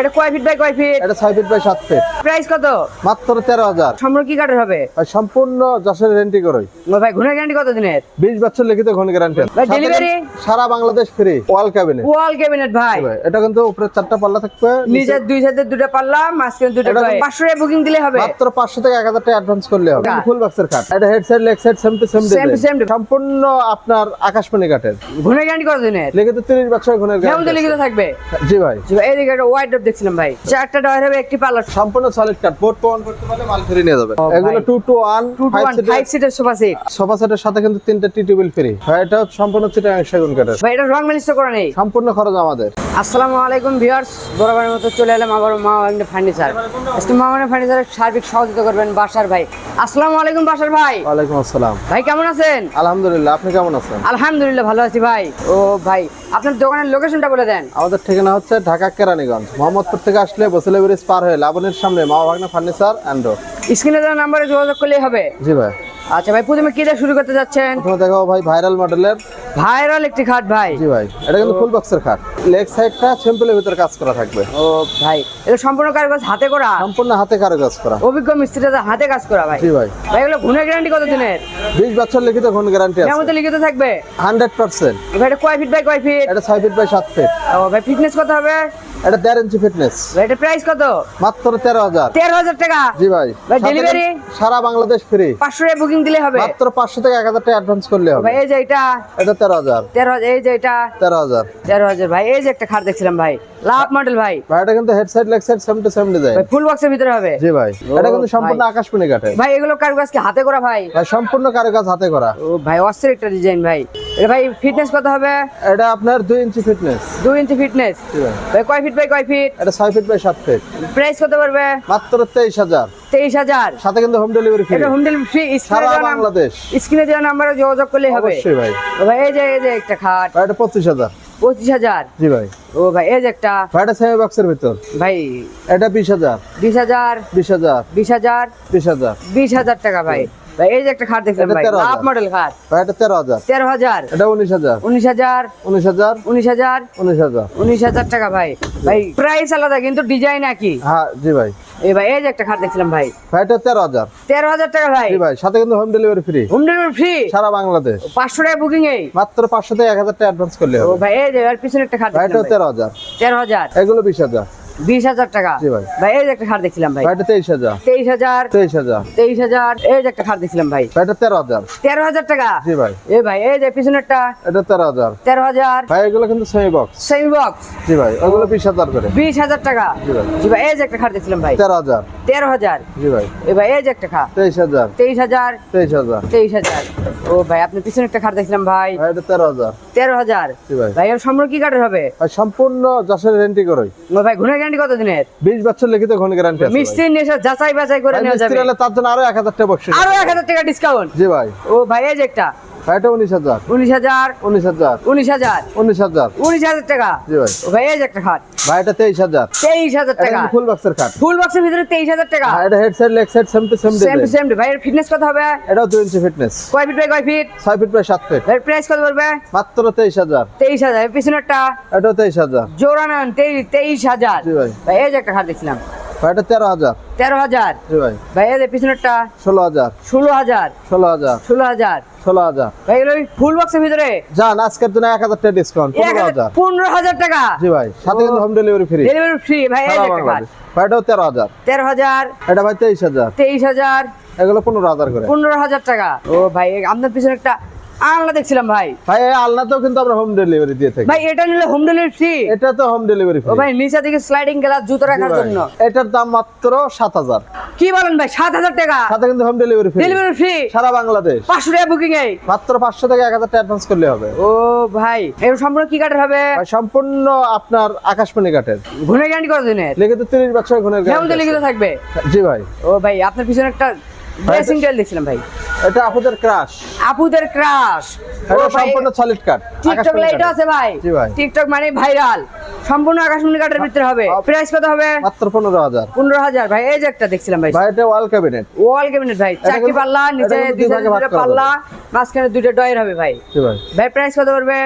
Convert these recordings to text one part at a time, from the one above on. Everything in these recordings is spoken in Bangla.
এটা কয় ফিট বাই কয় ফিট এটা ছয় ফিট বাই সাত ফিট প্রাইস কত? মাত্র তেরো হাজার। সম্পূর্ণ কি কাঠের হবে? সম্পূর্ণ যশোর রেন্টি করই। ভাই ঘুরে গ্যারান্টি কত দিনের? বছর লিখিত ঘন গ্যারান্টি ভাই, delivery? সারা Bangladesh free wall cabinet wall cabinet ভাই। এটা কিন্তু উপরে চারটা পাল্লা থাকবে দুই সাইডে দুটো পাল্লা মাঝখানে দুটো টাকা বুকিং দিলে হবে? মাত্র পাঁচশো থেকে এক হাজার টাকা অ্যাডভান্স করলে হবে। ফুল বক্সের কাঠ এটা head side leg side same to same design। সম্পূর্ণ আপনার আকাশমণি কাঠের ঘুরে গ্যারান্টি কত দিনের? লিখিত তিরিশ বছর লিখিত থাকবে? জি ভাই। জি ভাই, এইদিকে একটা ওয়াইড দেখছিলাম ভাই। চারটা ডয়ার হবে একটি পাল্লা সম্পূর্ণ সলিড বোর্ড অন করতে পারলে মাল ফ্রি নিয়ে যাবে। এগুলো ভাই। Two two one two two one five সিটের সোফা সেট সোফা সেটের সাথে কিন্তু তিনটা টি টেবিল ফ্রি এটা সম্পূর্ণ চিটাং সেগুন কাঠের ভাই এটা রং ম্যানেজ করা নেই। সম্পূর্ণ খরচ আমাদের। আসসালামু আলাইকুম ভিউয়ার্স বরাবরের মতো চলে এলাম আবার মা ফার্নিচার আজকে মা ফার্নিচারের সার্বিক সহযোগিতা করবেন বাসার ভাই। আসসালামু আলাইকুম বাসার ভাই। ওয়ালাইকুম আসসালাম। ভাই কেমন আছেন? আলহামদুলিল্লাহ আপনি কেমন আছেন? আলহামদুলিল্লাহ ভালো আছি ভাই। ও ভাই আপনার দোকানের লোকেশনটা বলে দেন। আমাদের ঠিকানা হচ্ছে ঢাকা কেরানীগঞ্জ মোহাম্মদপুর থেকে আসলে বসিলা ব্রিজ পার হয়ে লাবণীর সামনে মা ভাগনা ফার্নিচার অ্যান্ড স্ক্রিনে দেওয়া নাম্বারে যোগাযোগ করলেই হবে। জি ভাই। আচ্ছা ভাই প্রথমে কি দিয়ে শুরু করতে যাচ্ছেন? প্রথমে দেখাবো ভাই ভাইরাল মডেলের। ভাইরাল একটি খাট ভাই। জি ভাই এটা কিন্তু ফুল বক্সের খাট। লেগ সাইডটা সিম্পলের ভিতরে কাজ করা থাকবে। ও ভাই এটা সম্পূর্ণ কারগজ হাতে করা? সম্পূর্ণ হাতে কারুকাজ করা। অভিজ্ঞ মিস্ত্রিটা হাতে কাজ করা ভাই। জি ভাই। ভাই এগুলো ঘুণের গ্যারান্টি কত দিনের বিশ বছর লিখিত ঘন গ্যারান্টি আছে। মধ্যে লিখিত থাকবে? হান্ড্রেড পার্সেন্ট ভাই এটা কয় ফিট বাই কয় ফিট এটা ছয় ফিট বাই সাত ফিট ও ভাই ফিটনেস কত হবে? এটা দেড় ইঞ্চি ফিটনেস ভাই এটা প্রাইস কত? মাত্র তেরো হাজার। তেরো হাজার টাকা? জি ভাই ভাই? কিন্তু সারা বাংলাদেশ ফ্রি পাঁচশো টাকা বুকিং দিলে হবে? মাত্র পাঁচশো থেকে এক হাজার টাকা অ্যাডভান্স করলে হবে। ভাই এই যে এটা এটা তেরো হাজার। তেরো হাজার এই যে এটা তেরো হাজার। তেরো হাজার ভাই এই যে একটা খাট দেখছিলাম ভাই। লাভ মডেল ভাই। ভাই এটা কিন্তু head side leg side same to same design ভাই ফুল বক্সের ভিতরে হবে। জি ভাই এটা কিন্তু সম্পূর্ণ। আকাশমণি কাঠে ভাই এগুলো কারগজ কি হাতে করা ভাই? ভাই সম্পূর্ণ কারুকাজ হাতে করা। ও ভাই অস্থির একটা ডিজাইন ভাই। এটা ভাই ফিটনেস কত হবে? এটা আপনার দুই ইঞ্চি ফিটনেস দুই ইঞ্চি ফিটনেস ভাই কয় ফিট বাই কয় ফিট এটা ছয় ফিট বাই সাত ফিট প্রাইস কত পড়বে? মাত্র তেইশ হাজার। তেইশ হাজার। সাথে কিন্তু হোম ডেলিভারি ফ্রি এটা হোম ডেলিভারি ফ্রি সারা বাংলাদেশ। স্ক্রিনে দেওয়া নাম্বারে যোগাযোগ করলেই হবে। অবশ্যই ভাই। ভাই এই যে এই যে একটা খাট। এটা পঁচিশ হাজার। পঁচিশ হাজার? জি ভাই। ও ভাই এই যে একটা। ভাই সেমি বক্সের ভিতর। ভাই এটা বিশ হাজার। বিশ হাজার। বিশ হাজার। বিশ হাজার। বিশ হাজার। বিশ হাজার টাকা ভাই। ভাই এই যে একটা খাট এটা ভাই 13,000 মডেল খাট। ভাই এটা তেরো হাজার। তেরো হাজার। এটা উনিশ হাজার। উনিশ হাজার। উনিশ হাজার। উনিশ হাজার। উনিশ হাজার। উনিশ হাজার টাকা ভাই। ভাই প্রাইস আলাদা কিন্তু ডিজাইন একই। হ্যাঁ জি ভাই। এই ভাই এই যে একটা খাট দেখছিলাম ভাই। ভাই এটা তেরো হাজার। তেরো হাজার টাকা ভাই। জি ভাই সাথে কিন্তু home delivery free home delivery free সারা বাংলাদেশ। পাঁচশো টাকা বুকিং এই? মাত্র পাঁচশো থেকে এক হাজার টাকা অ্যাডভান্স করলে ও ভাই এই যে এর পিছনে একটা খাট ভাই এটা দেখছিলাম ভাই। তেরো হাজার। তেরো হাজার। এগুলো বিশ হাজার। বিশ হাজার টাকা। ভাই। ভাই এই যে একটা খাট দেখছিলাম ভাই। এটা তেইশ হাজার। তেইশ হাজার তেইশ হাজার। তেইশ হাজার এই যে একটা খাট দেখছিলাম ভাই। ভাই এটা তেরো হাজার। তেরো হাজার টাকা? জি ভাই। এ ভাই এই যে পিছনেরটা। এটা তেরো হাজার। তেরো হাজার। ভাই এগুলো কিন্তু সেমি বক্স সেমি বক্স জি ভাই ওগুলো বিশ হাজার করে। বিশ হাজার টাকা। জি ভাই এই যে একটা খাট দেখছিলাম ভাই। তেরো হাজার। তেরো হাজার। জি ভাই। এ ভাই এই যে একটা খাট। তেইশ হাজার। তেইশ হাজার। তেইশ হাজার। তেইশ হাজার। ও ভাই আপনি পিছনে একটা খাট দেখছিলাম ভাই। এটা তেরো হাজার। তেরো হাজার। ভাই। এর সম্পূর্ণ কি কাঠের হবে? সম্পূর্ণ যশোর রেন্টি করই। ও ভাই ঘুরে গ্যারান্টি কত দিনের বিশ বছর লিখিত ঘন গ্যারান্টি মিস্ত্রি নিয়ে যাচাই বাছাই করে নেওয়া যাবে। তার জন্য আরও এক হাজার টাকা বকশিস আরও এক হাজার টাকা ডিসকাউন্ট জি ভাই। ও ভাই এই যে একটা। এটা উনিশ হাজার। উনিশ হাজার। উনিশ হাজার। উনিশ হাজার। উনিশ হাজার। উনিশ হাজার টাকা। জি ভাই। ও ভাই এই একটা খাট। ভাই এটা তেইশ হাজার। তেইশ হাজার টাকা। ফুল বক্সের কাঠ ফুল বক্সের ভিতরে তেইশ হাজার টাকা। এটা head side leg side same to same same to same ভাই এর ফিটনেস কত হবে? এটাও দুই ইঞ্চি ফিটনেস কয় ফিট বাই কয় ফিট ছয় ফিট বাই সাত ফিট ভাই প্রাইস কত পড়বে মাত্র তেইশ হাজার। তেইশ হাজার। পিছনেরটা? এটাও তেইশ হাজার। জোড়া নেন তেইশ হাজার। জি ভাই। ভাই এই যে একটা খাট দেখছিলাম। তেরো হাজার। তেরো হাজার। জি ভাই। ভাই এই পিছনেরটা? ষোলো হাজার। ষোলো হাজার। ষোলো হাজার। ষোলো হাজার। ষোলো হাজার। ফুল বক্সের ভিতরে? যান আজকের জন্য এক হাজার টাকা ডিসকাউন্ট পনেরো হাজার- পনেরো হাজার টাকা? জি ভাই সাথে কিন্তু home delivery free delivery free ভাই এটাও তেরো হাজার। তেরো হাজার। এটা ভাই তেইশ হাজার। তেইশ হাজার। এগুলো পনেরো হাজার করে। পনেরো হাজার টাকা। ও ভাই আপনার পিছনে একটা আনলা দেখছিলাম ভাই। ভাই আলনাতেও কিন্তু আমরা হোম ডেলিভারি দিয়ে থাকি। ভাই এটা নিলে হোম ডেলিভারি ফ্রি এটা তো হোম ডেলিভারি ও ভাই নিচে দিকে স্লাইডিং গ্লাস জুতো রাখার জন্য। এটার দাম মাত্র সাত হাজার। কি বলেন ভাই সাত হাজার টাকা? সাথে কিন্তু home delivery free delivery free সারা বাংলাদেশ। পাঁচশো টাকা বুকিং এই? মাত্র পাঁচশো থেকে এক হাজার টাকা অ্যাডভান্স করলে হবে। ও ভাই এর সম্পূর্ণ কি কাঠের হবে? ভাই সম্পূর্ণ আপনার আকাশমণি কাঠের। ঘুরে গ্যারান্টি কত দিনের লিখিত তিরিশ বছর ঘুরে তো লিখিত থাকবে? জি ভাই। ও ভাই আপনার পিছনে একটা ড্রেসিং টেবিল দেখছিলাম ভাই। এটা আপুদের ক্রাশ আপুদের ক্রাশ সম্পূর্ণ সলিড কাট টিকটক লাইট আছে ভাই। টিকটক মানে ভাইরাল সম্পূর্ণ আকাশমণি কাঠের ভিতরে হবে। প্রাইস কত হবে? মাত্র পনেরো হাজার। পনেরো হাজার। ভাই এই যে একটা দেখছিলাম ভাই। ভাই এটা ওয়াল ক্যাবিনেট ওয়াল ক্যাবিনেট ভাই। চারটি পাল্লা নিচে দুই ভাগে পাল্লা মাঝখানে দুইটা ডয়ের হবে ভাই। ভাই। ভাই প্রাইস কত পড়বে?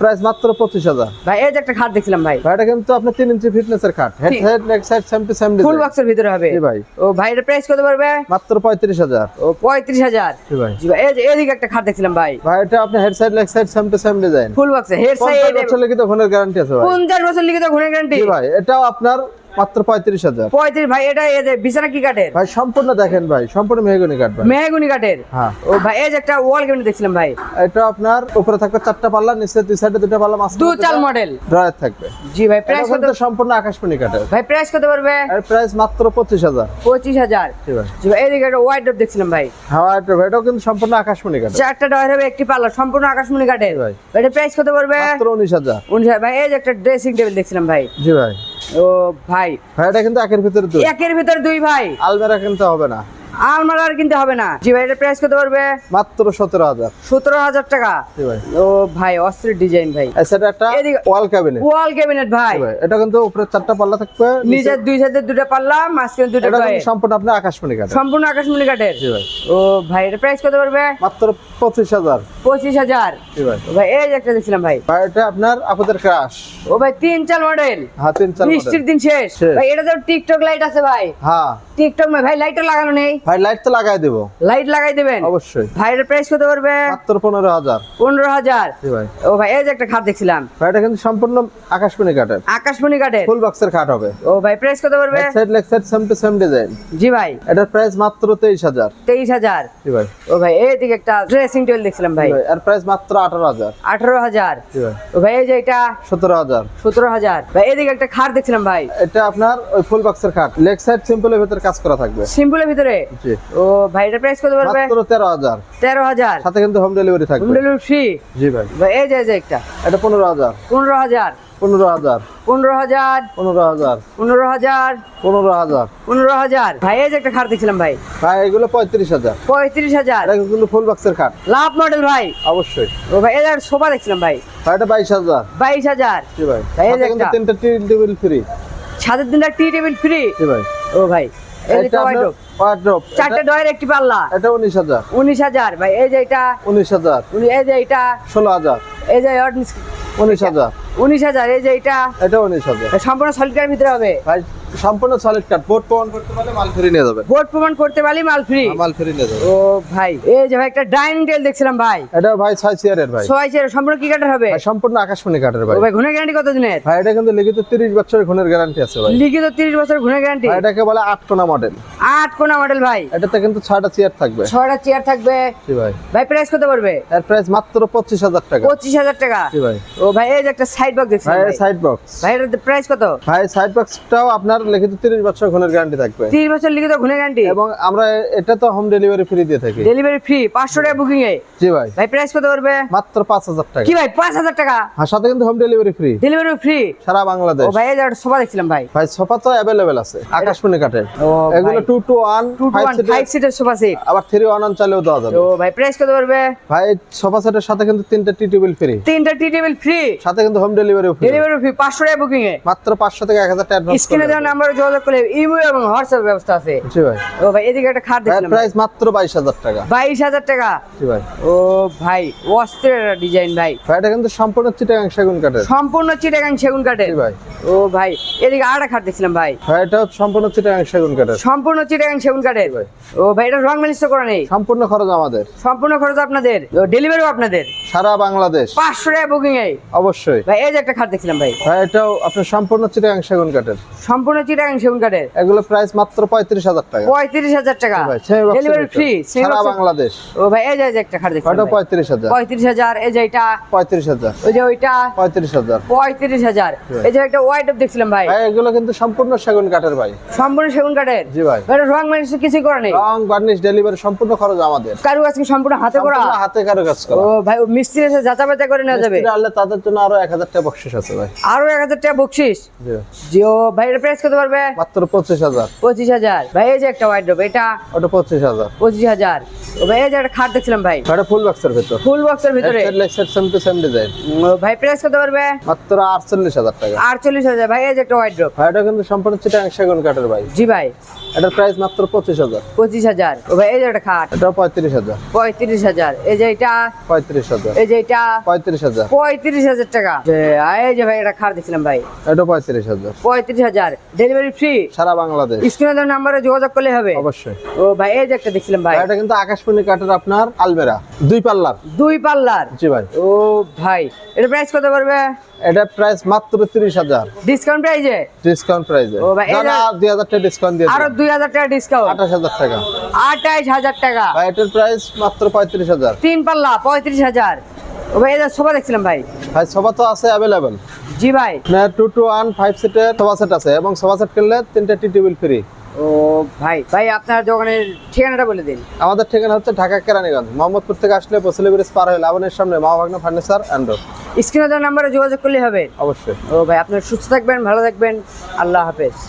প্রাইস মাত্র পঁচিশ হাজার। ভাই এই যে একটা খাট দেখছিলাম ভাই। ভাই এটা কিন্তু ইঞ্চি ফিটনেসের খাট। Head head leg side same to same full বক্সের ভিতরে হবে। জি ভাই। ও ভাই এর প্রাইস কত পড়বে? মাত্র পঁয়ত্রিশ হাজার। ও পঁয়ত্রিশ হাজার। জি ভাই। জি ভাই এই যে এদিকে একটা খাট দেখছিলাম ভাই। ভাই এটা আপনার head side leg side same to same design full বক্সে হেড সাইড লিখিত ফোনের গ্যারান্টি আছে ভাই। বছর বছর লিখিত ঘোড়া গ্যারান্টি ভাই এটাও আপনার মাত্র পঁয়ত্রিশ হাজার। পঁয়ত্রিশ ভাই এটা এই যে বিছানা কি কাঠের? ভাই সম্পূর্ণ দেখেন ভাই সম্পূর্ণ মেহগনি কাঠ ভাই। মেহগুনি কাঠের? হ্যাঁ। ও ভাই এই যে একটা ওয়াল ক্যাবিনেট দেখছিলাম ভাই। এটা আপনার উপরে থাকবে চারটা পাল্লা নিচে দুই সাইডে দুটো পাল্লা মাছ দু চাল মডেল ড্রয়ার থাকবে। জি ভাই প্রাইস কত? সম্পূর্ণ আকাশমণি কাঠের। ভাই প্রাইস কত পড়বে? এর প্রাইস মাত্র পঁচিশ হাজার। পঁচিশ হাজার। জি ভাই। জি ভাই এদিকে একটা ওয়াইড ডোর দেখছিলাম ভাই। হাওয়া এটাও কিন্তু সম্পূর্ণ আকাশমণি কাঠের। চারটা ডয়ার হবে একটি পাল্লা সম্পূর্ণ আকাশমণি কাঠের। ভাই। এটা প্রাইস কত পড়বে? মাত্র উনিশ হাজার। উনিশ হাজার। ভাই এই যে একটা ড্রেসিং টেবিল দেখছিলাম ভাই। জি ভাই। ও ভাই। ভাইটা কিন্তু একের ভিতরে দুই। একের ভিতরে দুই ভাই। আলমেরা কিনতে হবে না। আলমার আর কিনতে হবে না। জি ভাই এটা প্রাইস কত পড়বে? মাত্র সতেরো হাজার। সতেরো হাজার টাকা। জি ভাই। ও ভাই অস্ত্রের ডিজাইন ভাই। এছাড়া একটা ওয়াল ক্যাবিনেট ওয়াল ক্যাবিনেট ভাই। এটা কিন্তু উপরে চারটা পাল্লা থাকবে নিচের দুই সাইডে দুটো পাল্লা মাঝখানে দুটো কিন্তু সম্পূর্ণ আপনার আকাশমণি কাঠের। সম্পূর্ণ আকাশমণি কাঠের। জি ভাই। ও ভাই এটা প্রাইস কত পড়বে? মাত্র পঁচিশ হাজার। পঁচিশ হাজার। জি ভাই। ও ভাই এই একটা দেখছিলাম ভাই। ভাই এটা আপনার আপুদের ক্রাশ ও ভাই তিন চাল মডেল হ্যাঁ তিন চার বৃষ্টির। দিন শেষ। ভাই এটা তো টিকটক লাইট আছে ভাই। হ্যাঁ। টিকটক ভাই লাইটটা লাগানো নেই। ভাই লাইট তো লাগাই দেবো। লাইট লাগাই দেবেন? অবশ্যই। ভাইয়ের প্রাইস কত পড়বে? মাত্র পনেরো হাজার। পনেরো হাজার? ভাই। ও ভাই এই যে একটা খাট দেখছিলাম। ভাই এটা কিন্তু সম্পূর্ণ আকাশমণি কাঠের। আকাশমণি কাঠের? ফুল বক্সের খাট হবে। ও ভাই প্রাইস কত পড়বে? Side leg side same to same design জি ভাই। এটার প্রাইস মাত্র তেইশ হাজার। তেইশ হাজার? জি ভাই। ও ভাই এইদিকে একটা ড্রেসিং টেবিল দেখছিলাম ভাই। ভাই এর প্রাইস মাত্র আঠারো হাজার। আঠারো হাজার? জি ভাই। ও ভাই এই যে এটা সতেরো হাজার। সতেরো হাজার। ভাই এদিকে একটা খাট দেখছিলাম ভাই। এটা আপনার ওই ফুল বক্সের খাট। লেগ সাইড সিম্পলের ভিতরে কাজ করা থাকবে। সিম্পলের ভিতরে? জি। ও ভাই এটা প্রাইস কত পড়বে? মাত্র 13000 13000 সাথে কিন্তু হোম ডেলিভারি থাকবে। হোম ডেলিভারি ফ্রি জি ভাই। ভাই এই যে একটা। এটা 15000 15000 পনেরো হাজার। পনেরো হাজার। পনেরো হাজার। পনেরো হাজার। পনেরো হাজার। পনেরো হাজার। ভাই এই যে একটা খাট দেখছিলাম ভাই। ভাই এগুলো পঁয়ত্রিশ হাজার। পঁয়ত্রিশ হাজার। এগুলো ফুল বক্সের খাট। লাভ মডেল ভাই। অবশ্যই। ও ভাই এর সোফা দেখছিলাম ভাই। এটা বাইশ হাজার। বাইশ হাজার। জি ভাই। ভাই তিনটা টি টেবিল ফ্রি ছাদের দিনটা টি টেবিল ফ্রি জি ভাই। ও ভাই। এটা ওয়ার্ড্রপ চারটে ডয়ের একটি পাল্লা। এটা 19000 19000 ভাই এই যে এটা 19000 এই যে এটা 16000 এই যে 19000 উনিশ হাজার এই যে এটা এটা উনিশ হাজার সম্পূর্ণ সলিডার ভিতরে হবে? ভাই সম্পূর্ণ সলিড কাট বোর্ড প্রমাণ করতে পারলে মাল ফ্রি নিয়ে যাবেন বোর্ড প্রমাণ করতে পারলি মাল ফ্রি? মাল ফ্রি নিয়ে যাবেন ও ভাই এই যে ভাই একটা ডাইনিং টেবিল দেখছিলাম ভাই। এটা ভাই ছয় চেয়ারের ভাই। সবাই চেয়ার সম্পূর্ণ কি কাটার হবে? সম্পূর্ণ আকাশমণি কাঠের ভাই। ভাই ঘুরে গ্যারান্টি কত দিনের ভাই এটা কিন্তু লিখিত তিরিশ বছরের ঘনের গ্যারান্টি আছে ভাই। লিখিত তিরিশ বছর ঘুরে গ্যারান্টি এটাকে বলে আট কোনা মডেল আট কোনা মডেল ভাই। এটাতে কিন্তু ছয়টা চেয়ার থাকবে। ছয়টা চেয়ার থাকবে। জি ভাই। ভাই প্রাইস কত পড়বে? এর প্রাইস মাত্র পঁচিশ হাজার টাকা। পঁচিশ হাজার টাকা। জি ভাই। ও ভাই এই যে একটা সাইড বক্স ভাই সাইড বক্স ভাই এটার প্রাইস কত? ভাই সাইড বক্সটাও আপনার লিখিত তিরিশ বছর ঘনের গ্যারান্টি থাকবে। তিরিশ বছর লিখিত গ্যারান্টি এবং আমরা এটা তো হোম ডেলিভারি ফ্রি দিয়ে থাকি। ডেলিভারি ফ্রি পাঁচশো টাকা বুকিং এ? জি ভাই। ভাই প্রাইস কত পড়বে মাত্র পাঁচ হাজার টাকা। কি ভাই পাঁচ হাজার টাকা? আর সাথে কিন্তু home delivery free delivery free সারা বাংলাদেশ। ও ভাই সোফা দেখছিলাম ভাই। ভাই সোফা তো অ্যাভেলেবেল আছে আকাশমণি কাঠের। এগুলো two two one two two one five সিটের সোফা সেট আবার থ্রি ওয়ান ওয়ান চালেও দেওয়া যাবে। তো ভাই প্রাইস কত পড়বে ভাই সোফা সেটের সাথে কিন্তু তিনটা টি টেবিল ফ্রি তিনটা টি টেবিল ফ্রি সাথে কিন্তু home delivery free delivery free পাঁচশো টাকা বুকিং এ। মাত্র পাঁচশো থেকে এক হাজার টাকা স্ক্রিনে দেওয়া নাম্বারে যোগাযোগ করলে ইমো এবং হোয়াটসঅ্যাপ ব্যবস্থা আছে। জি ভাই। ও ভাই এদিকে একটা খাট দেখছিলাম প্রাইস মাত্র বাইশ হাজার টাকা। বাইশ হাজার টাকা। জি ভাই। ও ভাই অস্ত্রের ডিজাইন ভাই। ভাই এটা কিন্তু সম্পূর্ণ চিটাগাং সেগুন কাঠের। সম্পূর্ণ চিটাগাং সেগুন কাঠের। জি ভাই। ও ভাই এদিকে আরেকটা খাট দেখছিলাম ভাই। ভাই এটা সম্পূর্ণ চিটাগাং সেগুন কাঠের। সম্পূর্ণ চিটাগাং সেগুন কাঠের। ভাই। ও ভাই এটা রং তো করা নেই। সম্পূর্ণ খরচ আমাদের। সম্পূর্ণ খরচ আপনাদের। ডেলিভারিও আপনাদের। সারা বাংলাদেশ। পাঁচশো টাকা বুকিং এ। অবশ্যই। ভাই এই যে একটা খাট দেখছিলাম ভাই। এটাও আপনার সম্পূর্ণ চিটাগাং সেগুন কাঠের। সম্পূর্ণ চিটাগাং সেগুন কাঠের। এগুলো প্রাইস মাত্র পঁয়ত্রিশ হাজার টাকা। পঁয়ত্রিশ হাজার টাকা। ডেলিভারি ফ্রি সারা বাংলাদেশ। ও ভাই এই যে একটা খাট দেখছিলাম এই যে এটা। পঁয়ত্রিশ হাজার। ওই যে ওইটা। পঁয়ত্রিশ হাজার। পঁয়ত্রিশ হাজার। এই যে একটা হোয়াইট দেখছিলাম ভাই। ভাই এগুলো কিন্তু সম্পূর্ণ সেগুন কাঠের ভাই। সম্পূর্ণ সেগুন কাঠের। জি ভাই। ভাই রং মালিশ কিছু করা নেই। রং বার্নিশ ডেলিভারি সম্পূর্ণ খরচ আমাদের। কারু আজকে সম্পূর্ণ হাতে করা। হাতে কারও কাজ করা। ও ভাই মিস্ত্রি এসে যাচা বাচা করে নেওয়া যাবে। আনলে তাদের জন্য আরও এক হাজার হাজার টাকা বকশিস আছে ভাই। আরও এক হাজার টাকা বকশিস? জিও ভাই এটা প্রাইস কত পারবে? মাত্র পঁচিশ হাজার। পঁচিশ হাজার। ভাই এই যে একটা ওয়াইড এটা ওটা পঁচিশ হাজার। পঁচিশ হাজার। ও ভাই এই যে একটা খাট দেখছিলাম ভাই। ওটা ফুল বক্সের ভিতর। ফুল বক্সের ভিতরে? সেম টু সেম ডিজাইন ভাই প্রাইস কত পারবে? মাত্র আটচল্লিশ হাজার টাকা। আটচল্লিশ হাজার ভাই এই যে একটা ওয়াইড ভাই এটা কিন্তু সম্পূর্ণ চিটাং সেগুন কাঠের ভাই। জি ভাই। এটার প্রাইস মাত্র পঁচিশ হাজার। পঁচিশ হাজার। ও ভাই এই যে একটা খাট। এটা পঁয়ত্রিশ হাজার। পঁয়ত্রিশ হাজার। এই যে এটা পঁয়ত্রিশ হাজার। এই যে এটা পঁয়ত্রিশ হাজার। পঁয়ত্রিশ হাজার টাকা। এই যে ভাই এটা খাট দেখছিলাম ভাই। এটা পঁয়ত্রিশ হাজার। পঁয়ত্রিশ হাজার। ডেলিভারি ফ্রি সারা বাংলাদেশ। স্ক্রিনের নাম্বারে যোগাযোগ করলে হবে? অবশ্যই। ও ভাই এই যে একটা দেখছিলাম ভাই। এটা কিন্তু আকাশমণি কাঠের আপনার আলমেরা দুই পাল্লার। দুই পাল্লার? জি ভাই। ও ভাই এটা প্রাইস কত পড়বে? এটা প্রাইস মাত্র তিরিশ হাজার। ডিসকাউন্ট প্রাইজে ডিসকাউন্ট প্রাইসে ও ভাই, এটা- দুই হাজার টাকা ডিসকাউন্ট দিয়ে আরও দুই হাজার টাকা ডিসকাউন্ট আঠাশ হাজার টাকা। আঠাইশ হাজার টাকা। ভাই এটার প্রাইস মাত্র পঁয়ত্রিশ হাজার। তিন পাল্লা পঁয়ত্রিশ হাজার। ও ভাই এটা সোফা দেখছিলাম ভাই। ভাই সোফা তো আছে অ্যাভেলেবেল জি ভাই। টু টু ওয়ান ফাইভ সিটের সোফা সেট আছে এবং সোফা সেট কিনলে তিনটা টি টেবিল ফ্রি ও ভাই ভাই আপনার দোকানের ঠিকানাটা বলে দিন। আমাদের ঠিকানা হচ্ছে ঢাকা কেরানীগঞ্জ। মোহাম্মদপুর থেকে আসলে বসলে ব্রিজ পার হয়ে লাবণের সামনে মা ভাগনা ফার্নিচার অ্যান্ড স্ক্রিনে দেওয়ার নাম্বারে যোগাযোগ করলে হবে। অবশ্যই। ও ভাই আপনার সুস্থ থাকবেন ভালো থাকবেন। আল্লাহ হাফেজ।